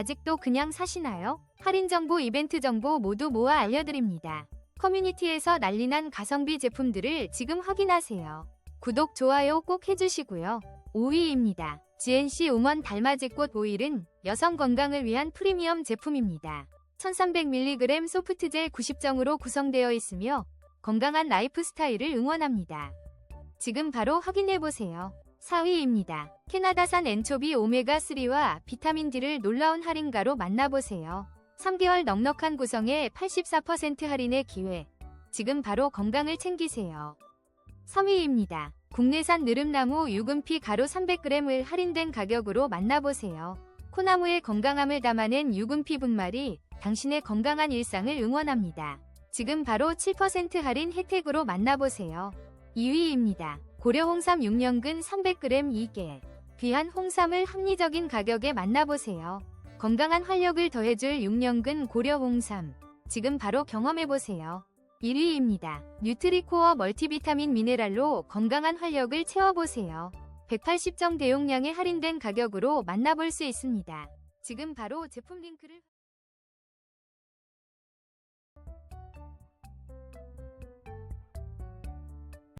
아직도 그냥 사시나요? 할인 정보, 이벤트 정보 모두 모아 알려드립니다. 커뮤니티에서 난리난 가성비 제품들을 지금 확인하세요. 구독, 좋아요 꼭 해주시고요. 5위입니다. GNC 우먼 달맞이꽃 오일은 여성 건강을 위한 프리미엄 제품입니다. 1300mg 소프트젤 90정으로 구성되어 있으며 건강한 라이프 스타일을 응원합니다. 지금 바로 확인해보세요. 4위입니다. 캐나다산 엔초비 오메가3와 비타민 D를 놀라운 할인가로 만나보세요. 3개월 넉넉한 구성에 84% 할인의 기회. 지금 바로 건강을 챙기세요. 3위입니다. 국내산 느릅나무 유금피 가루 300g을 할인된 가격으로 만나보세요. 코나무의 건강함을 담아낸 유금피 분말이 당신의 건강한 일상을 응원합니다. 지금 바로 7% 할인 혜택으로 만나보세요. 2위입니다. 고려 홍삼 6년근 300g 2개. 귀한 홍삼을 합리적인 가격에 만나보세요. 건강한 활력을 더해줄 6년근 고려 홍삼. 지금 바로 경험해보세요. 1위입니다. 뉴트리코어 멀티비타민 미네랄로 건강한 활력을 채워보세요. 180정 대용량의 할인된 가격으로 만나볼 수 있습니다. 지금 바로 제품 링크를